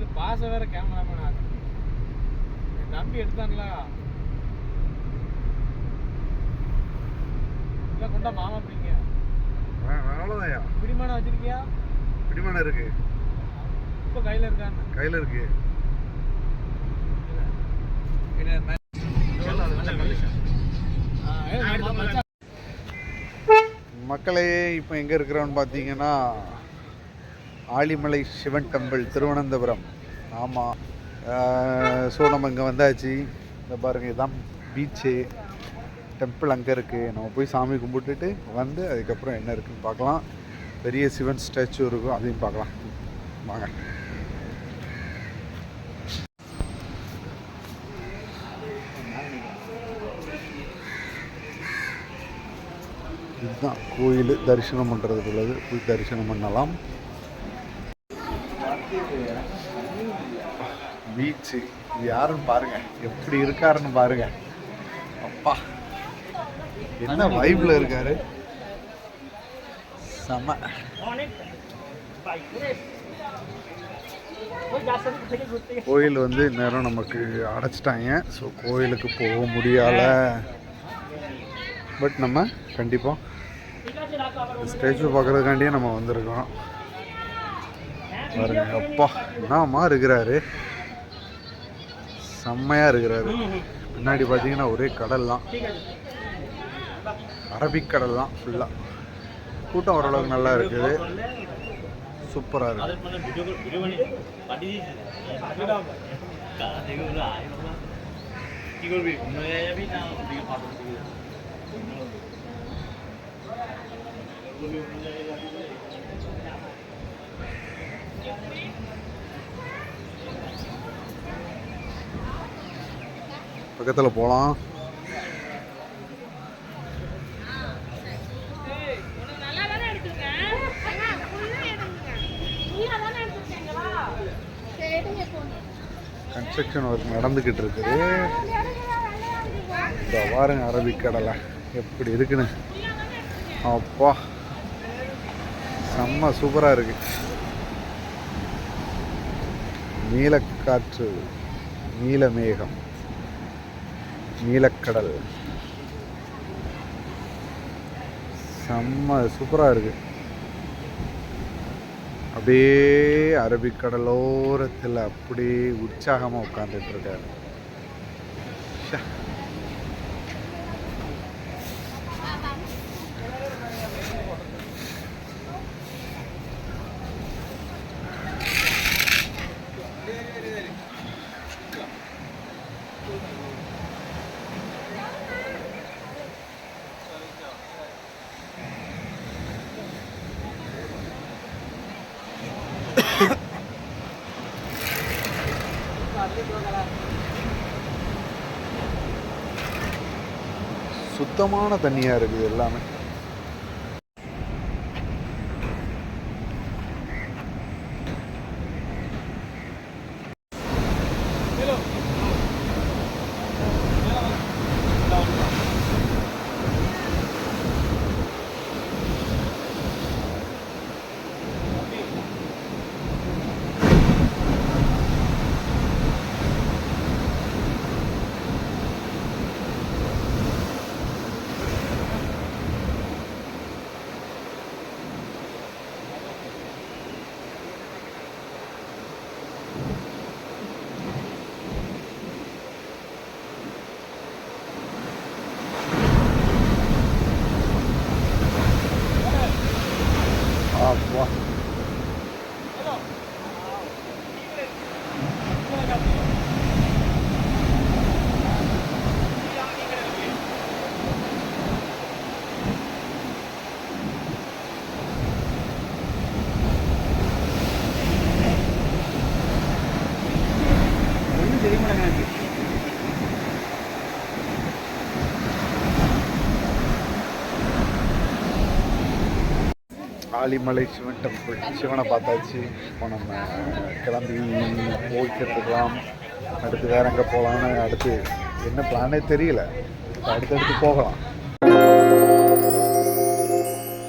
இது பாச வேற கேமராமேன் ஆகுது என் தம்பி எடுத்தான்ல. இல்லை கொண்டா மாமா பிடிங்க. அவ்வளோதான்யா பிடிமானம் வச்சிருக்கியா? பிடிமானம் இருக்கு. இப்போ கையில் இருக்கான்னு கையில் இருக்கு. மக்களே இப்போ எங்கே இருக்கிறோன்னு பார்த்தீங்கன்னா ஆலிமலை சிவன் டெம்பிள் திருவனந்தபுரம். ஆமாம் ஸோ நம்ம இங்கே வந்தாச்சு. இந்த பாருங்கள் இதுதான் பீச்சு டெம்பிள் அங்கே இருக்குது நம்ம போய் சாமி கும்பிட்டுட்டு வந்து அதுக்கப்புறம் என்ன இருக்குன்னு பார்க்கலாம். பெரிய சிவன் ஸ்டாச்சு இருக்கும் அதையும் பார்க்கலாம். வாங்க. இதுதான் கோயில். தரிசனம் பண்ணுறதுக்குள்ளது போய் தரிசனம் பண்ணலாம். பீச்சு இது யாருன்னு பாருங்க. எப்படி இருக்காருன்னு பாருங்க. அப்பா என்ன வைப்ல இருக்காரு? செம. கோயில் வந்து இந்நேரம் நமக்கு அடைச்சிட்டாங்க. ஸோ கோயிலுக்கு போக முடியல. பட் நம்ம கண்டிப்பாக ஸ்டேச்சு பார்க்குறதுக்காண்டியே நம்ம வந்திருக்கோம். பாருங்க அப்பா என்னம்மா இருக்கிறாரு? செம்மையாக இருக்கிறாரு. பின்னாடி பார்த்தீங்கன்னா ஒரே கடல் தான் அரபிக் கடல் தான் ஃபுல்லாக கூட்டம் ஓரளவுக்கு நல்லா இருக்குது. சூப்பராக இருக்குது பக்கத்தில் போகலாம் நல்லா தானே எடுத்துருக்கேன் ஃபுல்லாக எடுங்க ஃபுல்லாக தானே எடுத்துருக்கீங்களா சரி பக்கத்தில் போகலாம் கன்ஸ்ட்ரக்ஷன் ஒர்க் நடந்துக்கிட்டு இருக்குது. இந்த பாருங்க அரபிக்கடலை எப்படி இருக்குன்னு. அப்பா. செம்ம சூப்பராக இருக்கு. நீலக்காற்று நீலமேகம். நீலக்கடல். செம்ம சூப்பராக இருக்கு. அப்படியே அரபிக்கடலோரத்தில் அப்படியே உற்சாகமாக உட்காந்துட்டு இருக்காரு. சுத்தமான தண்ணியாக இருக்குது எல்லாமே. அப்பா ஆலிமலை சிவன் டெம்பிள் சிவனை பார்த்தாச்சு. இப்போ நம்ம கிளம்பி போய்கிட்டு அடுத்து வேற எங்கே போகலான்னு அடுத்து என்ன பிளானே தெரியல. அடுத்தடுத்து போகலாம்.